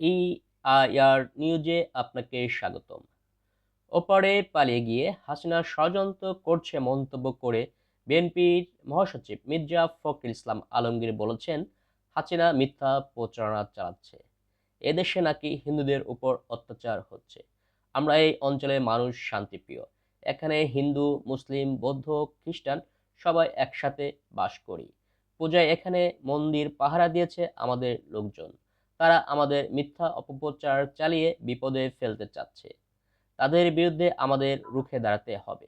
ই IR নিউজে আপনাকে স্বাগতম। ওপারে পালিয়ে গিয়ে হাসিনা ষড়যন্ত্র করছে মন্তব্য করে বিএনপির মহাসচিব মির্জা ফখরুল ইসলাম আলমগীর বলেছেন, হাসিনা মিথ্যা প্রচারণা চালাচ্ছে। এদেশে নাকি হিন্দুদের উপর অত্যাচার হচ্ছে। আমরা এই অঞ্চলের মানুষ শান্তিপ্রিয়। এখানে হিন্দু, মুসলিম, বৌদ্ধ, খ্রিস্টান সবাই একসাথে বাস করি। পূজায় এখানে মন্দির পাহারা দিয়েছে আমাদের লোকজন। তারা আমাদের মিথ্যা অপপ্রচার চালিয়ে বিপদে ফেলতে চাচ্ছে। তাদের বিরুদ্ধে আমাদের রুখে দাঁড়াতে হবে।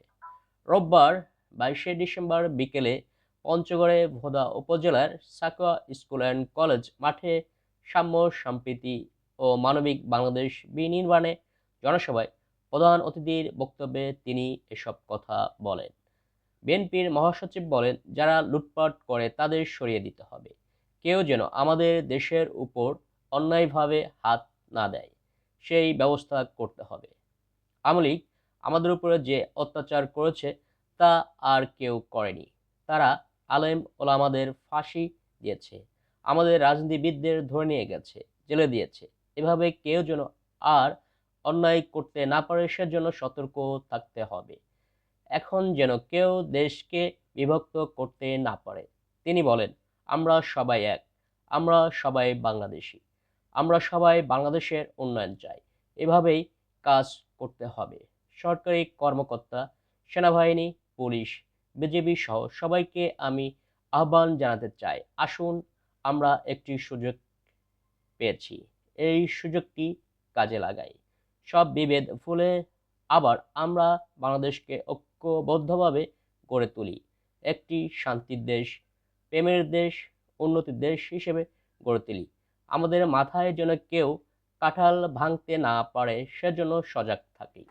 রোববার বাইশে ডিসেম্বর বিকেলে পঞ্চগড়ে ভোদা উপজেলার সাকুয়া স্কুল অ্যান্ড কলেজ মাঠে সাম্য সম্প্রীতি ও মানবিক বাংলাদেশ বিনির্মাণে জনসভায় প্রধান অতিথির বক্তব্যে তিনি এসব কথা বলেন। বিএনপির মহাসচিব বলেন, যারা লুটপাট করে তাদের সরিয়ে দিতে হবে। কেউ যেন আমাদের দেশের উপর অন্যায়ভাবে হাত না দেয়। সেই ব্যবস্থা করতে হবে। আমলিক আমাদের উপরে যে অত্যাচার করেছে তা আর কেউ করেনি। তারা আলেম ওলামাদের ফাঁসি দিয়েছে। আমাদের রাজনীতিবিদদের ধরে নিয়ে গেছে, জেলে দিয়েছে। এভাবে কেউ যেন আর অন্যায় করতে না পারে সেজন্য সতর্ক থাকতে হবে। এখন যেন কেউ দেশকে বিভক্ত করতে না পারে। তিনি বলেন, আমরা সবাই এক। আমরা সবাই বাংলাদেশি। আমরা সবাই বাংলাদেশের উন্নয়ন চাই। এভাবেই কাজ করতে হবে। সরকারি কর্মকর্তা, সেনাবাহিনী, পুলিশ বিজেপি সহ সবাইকে আমি আহ্বান জানাতে চাই। আসুন, আমরা একটি সুযোগ পেয়েছি। এই সুযোগটি কাজে লাগাই। সব বিভেদ ফুলে আবার আমরা বাংলাদেশকে ঐক্যবদ্ধভাবে গড়ে তুলি। একটি শান্তির দেশ, প্রেমের দেশ, উন্নতির দেশ হিসেবে গড়ে তুলি। আমাদের মাথায় যেন কেউ কাঁঠাল ভাঙতে না পারে সেজন্য সজাগ থাকি।